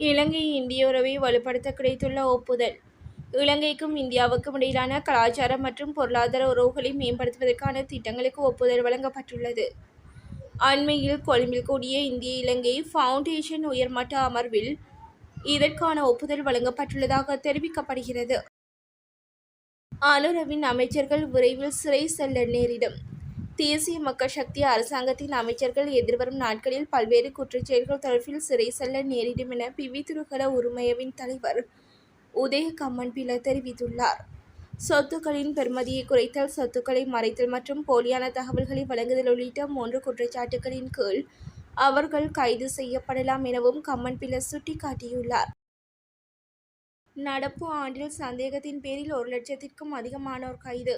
இலங்கை இந்திய உறவை வலுப்படுத்த கிடைத்துள்ள ஒப்புதல். இலங்கைக்கும் இந்தியாவுக்கும் இடையிலான கலாச்சார மற்றும் பொருளாதார உறவுகளை மேம்படுத்துவதற்கான திட்டங்களுக்கு ஒப்புதல் வழங்கப்பட்டுள்ளது. அண்மையில் கொழும்பில் கூடிய இந்திய இலங்கை ஃபவுண்டேஷன் உயர்மட்ட அமர்வில் இதற்கான ஒப்புதல் வழங்கப்பட்டுள்ளதாக தெரிவிக்கப்படுகிறது. அனுரவின் அமைச்சர்கள் விரைவில் சிறை செல்ல நேரிடும். தேசிய மக்கள் சக்தி அரசாங்கத்தின் அமைச்சர்கள் எதிர்வரும் நாட்களில் பல்வேறு குற்றச்செயல்கள் தொடர்பில் சிறை செல்ல நேரிடும் என பிவித்துருகல உரிமையவின் தலைவர் உதய கம்மன் பில தெரிவித்துள்ளார். சொத்துக்களின் பெறுமதியை குறைத்தல் சொத்துக்களை மறைத்தல் மற்றும் போலியான தகவல்களை வழங்குதல் உள்ளிட்ட மூன்று குற்றச்சாட்டுகளின் கீழ் அவர்கள் கைது செய்யப்படலாம் எனவும் கம்மன் பில சுட்டிக்காட்டியுள்ளார். நடப்பு ஆண்டில் சந்தேகத்தின் பேரில் ஒரு லட்சத்திற்கும் அதிகமானோர் கைது.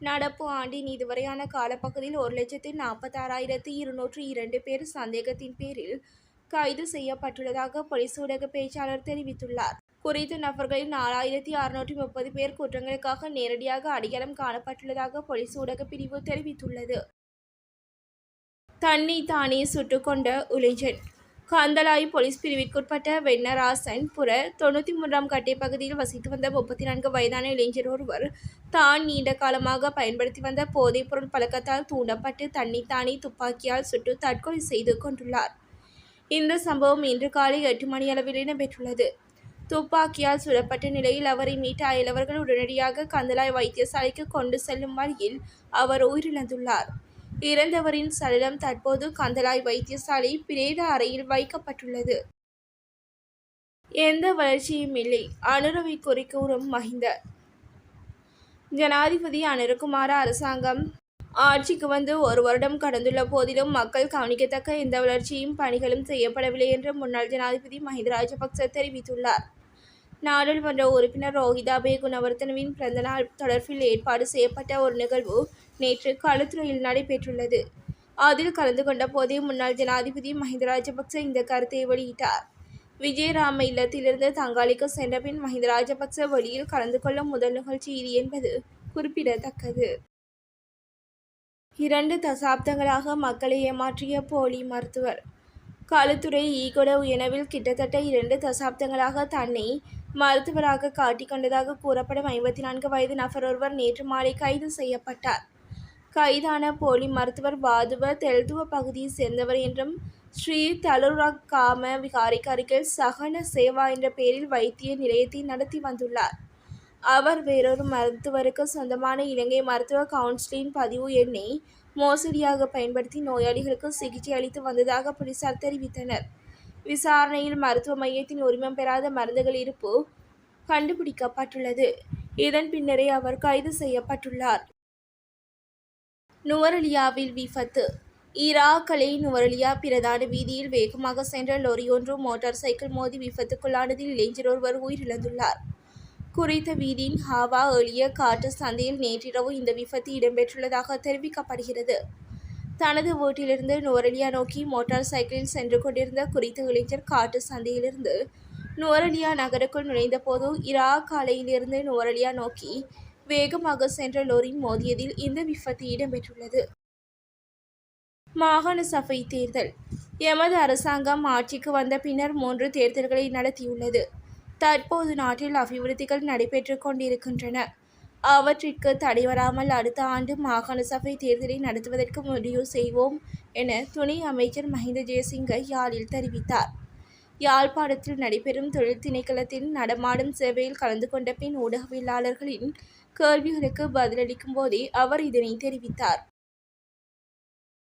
நடப்பு ஆண்டின் இதுவரையான காலப்பகுதியில் ஒரு லட்சத்து நாற்பத்தாறாயிரத்து இருநூற்று இரண்டு பேர் சந்தேகத்தின் பேரில் கைது செய்யப்பட்டுள்ளதாக போலீஸ் ஊடக பேச்சாளர் தெரிவித்துள்ளார். குறித்த நபர்களில் நாலாயிரத்தி அறுநூற்றி முப்பது பேர் குற்றங்களுக்காக நேரடியாக அடையாளம் காணப்பட்டுள்ளதாக போலீஸ் ஊடக பிரிவு தெரிவித்துள்ளது. தன்னை தானே சுட்டுக்கொண்ட உலைஜன் காந்தலாய் போலீஸ் பிரிவிற்குட்பட்ட வெண்ணராசன் புற தொண்ணூற்றி மூன்றாம் கட்டை பகுதியில் வசித்து வந்த முப்பத்தி நான்கு வயதான இளைஞர் ஒருவர் தான் நீண்ட காலமாக பயன்படுத்தி வந்த போதைப்பொருள் பழக்கத்தால் தூண்டப்பட்டு தன்னைத்தானே துப்பாக்கியால் சுட்டு தற்கொலை செய்து கொண்டுள்ளார். இந்த சம்பவம் இன்று காலை எட்டு மணி அளவில் இடம்பெற்றுள்ளது. துப்பாக்கியால் சுடப்பட்ட நிலையில் அவரை மீட்ட அயலவர்கள் உடனடியாக கந்தலாய் வைத்தியசாலைக்கு கொண்டு செல்லும் வழியில் அவர் உயிரிழந்துள்ளார். இறந்தவரின் சடலம் தற்போது கந்தலாய் வைத்தியசாலை பிரேத அறையில் வைக்கப்பட்டுள்ளது. எந்த வளர்ச்சியும் இல்லை. அனுரவை குறை கூறும் மஹிந்த. ஜனாதிபதி அனுரகுமார அரசாங்கம் ஆட்சிக்கு வந்து ஒரு வருடம் கடந்துள்ள போதிலும் மக்கள் கவனிக்கத்தக்க எந்த வளர்ச்சியும் பணிகளும் செய்யப்படவில்லை என்று முன்னாள் ஜனாதிபதி மஹிந்த ராஜபக்ச தெரிவித்துள்ளார். நாடாளுமன்ற உறுப்பினர் ரோஹிதாபே குணவர்த்தனவின் பிறந்தநாள் தொடர்பில் ஏற்பாடு செய்யப்பட்ட ஒரு நிகழ்வு நேற்று களத்துறையில் நடைபெற்றுள்ளது. அதில் கலந்து கொண்ட போதே முன்னாள் ஜனாதிபதி மஹிந்த ராஜபக்ச இந்த கருத்தை வெளியிட்டார். விஜயராம இல்லத்திலிருந்து தங்காளிக்கு சென்ற பின் மஹிந்த ராஜபக்ச வெளியில் கலந்து கொள்ளும் முதல் நிகழ்ச்சி இது என்பது குறிப்பிடத்தக்கது. இரண்டு தசாப்தங்களாக மக்களை ஏமாற்றிய போலி மருத்துவர். களுத்துறை ஈகொட உயனவில் கிட்டத்தட்ட இரண்டு தசாப்தங்களாக தன்னை மருத்துவராக காட்டிக்கொண்டதாக கூறப்படும் ஐம்பத்தி நான்கு வயது நபர் ஒருவர் நேற்று மாலை கைது செய்யப்பட்டார். கைதான போலி மருத்துவர் வாதுவ தெல்துவ பகுதியை சேர்ந்தவர் என்றும் ஸ்ரீ தலுரக்காம விகாரிக்கு அருகில் சகன சேவா என்ற பெயரில் வைத்திய நிலையத்தை நடத்தி வந்துள்ளார். அவர் வேறொரு மருத்துவருக்கு சொந்தமான இலங்கை மருத்துவ கவுன்சிலின் பதிவு எண்ணை மோசடியாக பயன்படுத்தி நோயாளிகளுக்கு சிகிச்சை அளித்து வந்ததாக போலீசார் தெரிவித்தனர். விசாரணையில் மருத்துவ மையத்தின் உரிமம் பெறாத மருந்துகள் இருப்பு கண்டுபிடிக்கப்பட்டுள்ளது. இதன் பின்னரே அவர் கைது செய்யப்பட்டுள்ளார். நுவரலியாவில் விபத்து. ஈராக்கலை நுவரலியா பிரதான வீதியில் வேகமாக சென்ற லொரியொன்று மோட்டார் சைக்கிள் மோதி விபத்துக்குள்ளானதில் இளைஞர் ஒருவர் உயிரிழந்துள்ளார். குறித்த வீதியின் ஹாவா எளிய காட்டு சந்தையில் நேற்றிரவு இந்த விபத்து இடம்பெற்றுள்ளதாக தெரிவிக்கப்படுகிறது. தனது வீட்டிலிருந்து நுவரெலியா நோக்கி மோட்டார் சைக்கிளில் சென்று கொண்டிருந்த குறித்த இளைஞர் காட்டு சந்தையிலிருந்து நுவரெலியா நகருக்குள் நுழைந்தபோது இரா காலையிலிருந்து நுவரெலியா நோக்கி வேகமாக சென்ற லோரி மோதியதில் இந்த விபத்து இடம்பெற்றுள்ளது. மாகாண சபை தேர்தல். எமது அரசாங்கம் ஆட்சிக்கு வந்த பின்னர் மூன்று தேர்தல்களை நடத்தியுள்ளது. தற்போது நாட்டில் அபிவிருத்திகள் நடைபெற்று கொண்டிருக்கின்றன. அவற்றிற்கு தடைவராமல் அடுத்த ஆண்டு மாகாண சபை தேர்தலை நடத்துவதற்கு முடிவு செய்வோம் என துணை அமைச்சர் மஹிந்த ஜெயசிங்க யாழில் தெரிவித்தார். யாழ்ப்பாணத்தில் நடைபெறும் தொழில் திணைக்களத்தின் நடமாடும் சேவையில் கலந்து கொண்ட பின் ஊடகவியலாளர்களின் கேள்விகளுக்கு பதிலளிக்கும் போதே அவர் இதனை தெரிவித்தார்.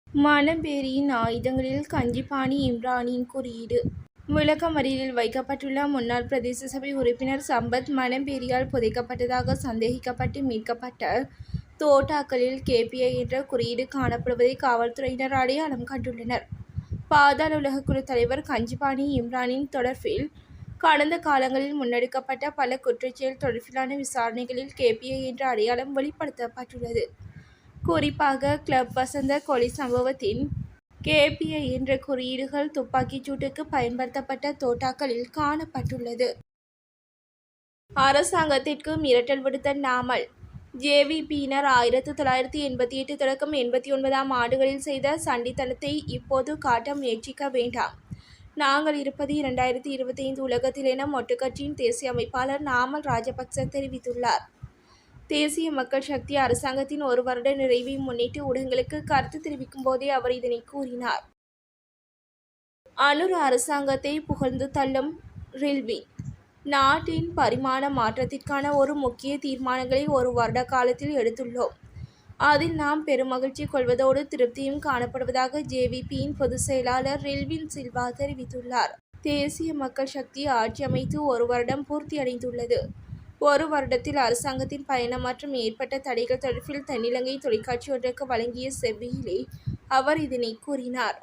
மணம்பேரியின் ஆயுதங்களில் கஞ்சிபாணி இம்ரானின் குறியீடு விளக்கமறியலில் வைக்கப்பட்டுள்ள முன்னாள் பிரதேச சபை உறுப்பினர் சம்பத் மணம்பேரியால் புதைக்கப்பட்டதாக சந்தேகிக்கப்பட்டு மீட்கப்பட்ட தோட்டாக்களில் கேபிஐ என்ற குறியீடு காணப்படுவதை காவல்துறையினர் அடையாளம் கண்டுள்ளனர். பாதாள உலக குழு தலைவர் கஞ்சிபாணி இம்ரானின் தொடர்பில் கடந்த காலங்களில் முன்னெடுக்கப்பட்ட பல குற்றச்செயல் தொடர்பிலான விசாரணைகளில் கேபிஐ என்ற அடையாளம் வெளிப்படுத்தப்பட்டுள்ளது. குறிப்பாக கிளப் வசந்த கொலை சம்பவத்தின் கேபிஐ என்ற குறியீடுகள் துப்பாக்கிச் சூட்டுக்கு பயன்படுத்தப்பட்ட தோட்டாக்களில் காணப்பட்டுள்ளது. அரசாங்கத்திற்கு மிரட்டல் விடுத்த நாமல் ஜேவிபியினர் ஆயிரத்தி தொள்ளாயிரத்தி எண்பத்தி எட்டு தொடக்கம் எண்பத்தி ஒன்பதாம் ஆண்டுகளில் செய்த சண்டித்தனத்தை இப்போது காட்ட முயற்சிக்க வேண்டாம். நாங்கள் இருப்பது இரண்டாயிரத்தி இருபத்தைந்து உலகத்தில் என மொட்டுக்கட்சியின் தேசிய அமைப்பாளர் நாமல் ராஜபக்ச தெரிவித்துள்ளார். தேசிய மக்கள் சக்தி அரசாங்கத்தின் ஒரு வருட நிறைவை முன்னிட்டு ஊடகங்களுக்கு கருத்து தெரிவிக்கும் போதே அவர் இதனை கூறினார். அனுர அரசாங்கத்தை புகழ்ந்து தள்ளும் ரில்வி நாட்டின் பரிமாண மாற்றத்திற்கான ஒரு முக்கிய தீர்மானங்களை ஒரு வருட காலத்தில் எடுத்துள்ளோம். அதில் நாம் பெருமகிழ்ச்சி கொள்வதோடு திருப்தியும் காணப்படுவதாக ஜேவிபியின் பொதுச் செயலாளர் ரில்வின் சில்வா தெரிவித்துள்ளார். தேசிய மக்கள் சக்தி ஆட்சி அமைத்து ஒரு வருடம் பூர்த்தியடைந்துள்ளது. ஒரு வருடத்தில் அரசாங்கத்தின் பயணம் மற்றும் ஏற்பட்ட தடைகள் தொடர்பில் தென்னிலங்கை தொலைக்காட்சி ஒன்றுக்கு வழங்கிய செவ்வியிலே அவர் இதனை கூறினார்.